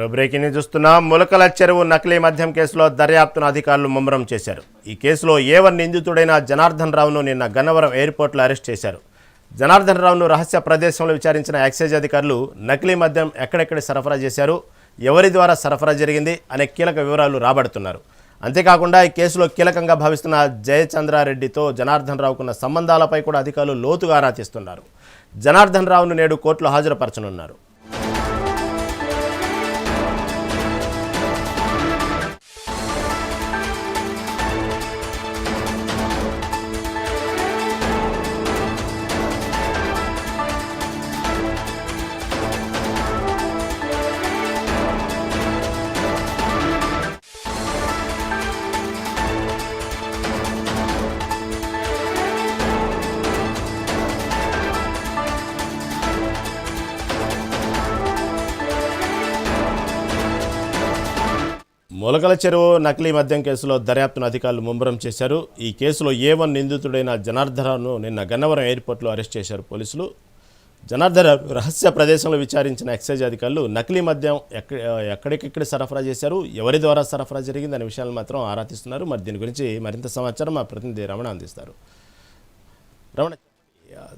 మరో breaking news చూస్తున్నాం ములకల చెరువు నకిలీ మద్యం కేసులో దర్యాప్తును అధికారులు ముమ్మరం చేశారు. ఈ కేసులో ఏవన్ నిందితుడైన జనార్దన్ రావును నిన్న గన్నవరం ఎయిర్పోర్ట్లో అరెస్ట్ చేశారు. జనార్దన్ రావును రహస్య ప్రదేశంలో విచారించిన ఎక్సైజ్ అధికారులు నకిలీ మద్యం ఎక్కడెక్కడ సరఫరా చేశారు ఎవరి ద్వారా సరఫరా జరిగింది అనే కీలక వివరాలు రాబడుతున్నారు. అంతేకాకుండా ఈ కేసులో కీలకంగా భావిస్తున్న జయచంద్రారెడ్డితో జనార్దన్ రావుకున్న సంబంధాలపై కూడా అధికారులు లోతుగా ఆరా తీస్తున్నారు. జనార్దన్ రావును నేడు కోర్టులో హాజరుపరచనున్నారు. మొలకల చెరువు నకిలీ మద్యం కేసులో దర్యాప్తును అధికారులు ముమ్మరం చేశారు. ఈ కేసులో ఏ వన్ నిందితుడైన జనార్దనను నిన్న గన్నవరం ఎయిర్పోర్ట్లో అరెస్ట్ చేశారు పోలీసులు. జనార్దన రహస్య ప్రదేశంలో విచారించిన ఎక్సైజ్ అధికారులు నకిలీ మద్యం ఎక్క ఎక్కడికెక్కడ సరఫరా చేశారు ఎవరి ద్వారా సరఫరా జరిగింది అనే విషయాలు మాత్రం ఆరా తీస్తున్నారు. మరి దీని గురించి మరింత సమాచారం మా ప్రతినిధి రమణ అందిస్తారు. రమణ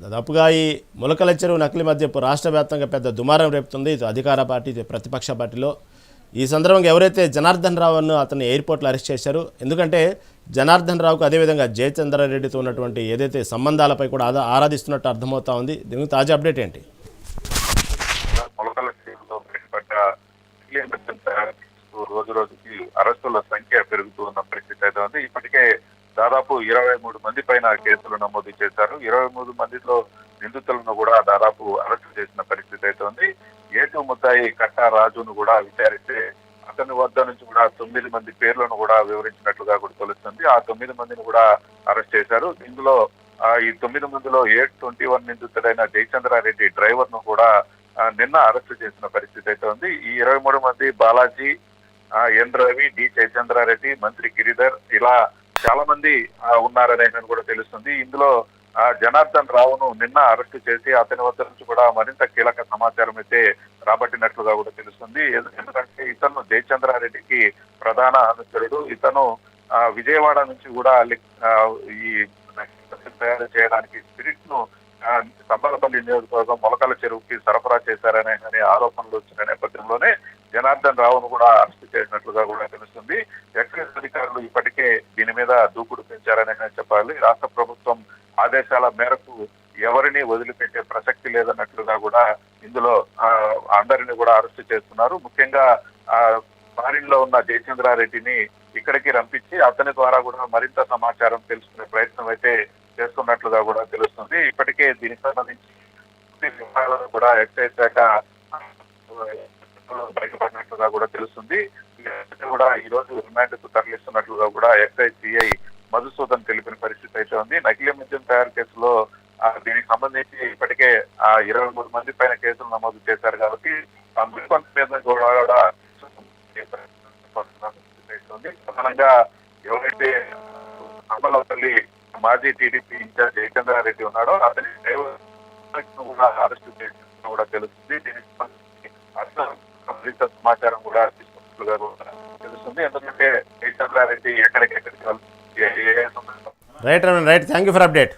దాదాపుగా ఈ మొలకల చెరువు నకిలీ మద్యపు రాష్ట్ర వ్యాప్తంగా పెద్ద దుమారం రేపుతుంది. ఇది అధికార పార్టీ ఇది ప్రతిపక్ష పార్టీలో ఈ సందర్భంగా ఎవరైతే జనార్దన్ రావును అతన్ని ఎయిర్పోర్ట్లో అరెస్ట్ చేశారు ఎందుకంటే జనార్దన్ రావుకు అదేవిధంగా జయచంద్రారెడ్డితో ఉన్నటువంటి ఏదైతే సంబంధాలపై కూడా ఆదా ఆరాధిస్తున్నట్టు అర్థమవుతా ఉంది. దీనికి తాజా అప్డేట్ ఏంటి? రోజు రోజుకి అరెస్టుల సంఖ్య పెరుగుతూ ఉన్న పరిస్థితి అయితే ఉంది. ఇప్పటికే దాదాపు ఇరవై మూడు మంది పైన కేసులు నమోదు చేశారు. ఇరవై మూడు మందిలో నిందితులను కూడా దాదాపు అరెస్టు చేసిన పరిస్థితి అయితే ఉంది. ఏటు ముద్దాయి రాజును కూడా విచారిస్తే అతని వద్ద నుంచి కూడా తొమ్మిది మంది పేర్లను కూడా వివరించినట్లుగా కూడా తెలుస్తుంది. ఆ తొమ్మిది మందిని కూడా అరెస్ట్ చేశారు. ఇందులో ఈ తొమ్మిది మందిలో ఏ ట్వంటీ వన్ నిందితుడైన జయచంద్రారెడ్డి డ్రైవర్ను కూడా నిన్న అరెస్ట్ చేసిన పరిస్థితి అయితే ఉంది. ఈ ఇరవై మూడు మంది బాలాజీ ఎన్ రవి డి జయచంద్రారెడ్డి మంత్రి గిరిధర్ ఇలా చాలా మంది ఉన్నారనేది కూడా తెలుస్తుంది. ఇందులో జనార్దన్ రావును నిన్న అరెస్ట్ చేసి అతని వద్ద నుంచి కూడా మరింత కీలక సమాచారం అయితే రాబట్టినట్లుగా కూడా తెలుస్తుంది. ఎందుకంటే ఇతను జయచంద్రారెడ్డికి ప్రధాన అనుచరుడు. ఇతను ఆ, విజయవాడ నుంచి కూడా ఈ తయారు చేయడానికి స్పిరిట్ను సంబరపల్లి నియోజకవర్గం మొలకల చెరువుకి సరఫరా చేశారనే అనే ఆరోపణలు వచ్చిన నేపథ్యంలోనే జనార్దన్ రావును కూడా అరెస్ట్ చేసినట్లుగా కూడా తెలుస్తుంది. ఎక్సైజ్ అధికారులు ఇప్పటికే దీని మీద దూకుడు పెంచారని చెప్పాలి. రాష్ట్ర ప్రభుత్వం ఆదేశాల మేరకు ఎవరిని వదిలిపెట్టే ప్రసక్తి లేదన్నట్లుగా కూడా ఇందులో అందరిని కూడా అరెస్ట్ చేస్తున్నారు. ముఖ్యంగా ఆ లో ఉన్న జయచంద్రారెడ్డిని ఇక్కడికి రంపించి అతని ద్వారా కూడా మరింత సమాచారం తెలుసుకునే ప్రయత్నం అయితే చేస్తున్నట్లుగా కూడా తెలుస్తుంది. ఇప్పటికే దీనికి సంబంధించి కూడా ఎక్సైజ్ శాఖ బయటపడినట్లుగా కూడా తెలుస్తుంది. కూడా ఈ రోజు రిమాండ్కు తరలిస్తున్నట్లుగా కూడా ఎక్సైజ్ సిఐ మధుసూదన్ తెలిపిన పరిస్థితి అయితే ఉంది. నకిలీ మద్యం తయారు కేసులో దీనికి సంబంధించి ఇప్పటికే ఆ ఇరవై మూడు మంది పైన కేసులు నమోదు చేశారు కాబట్టి ఆ మరికొంత మీద కూడా ప్రధానంగా ఎవరైతే అమలపల్లి మాజీ టీడీపీ ఇన్ఛార్జ్ జయచంద్రారెడ్డి ఉన్నాడో అతని డ్రైవర్ కూడా అరెస్ట్ చేసినట్టు కూడా తెలుస్తుంది. దీనికి సంబంధించి మరింత సమాచారం కూడా తీసుకున్నట్లుగా కూడా తెలుస్తుంది. ఎందుకంటే జయచంద్రారెడ్డి ఎక్కడికెక్కడికి వెళ్తుంది, ఏ right right. Thank you for update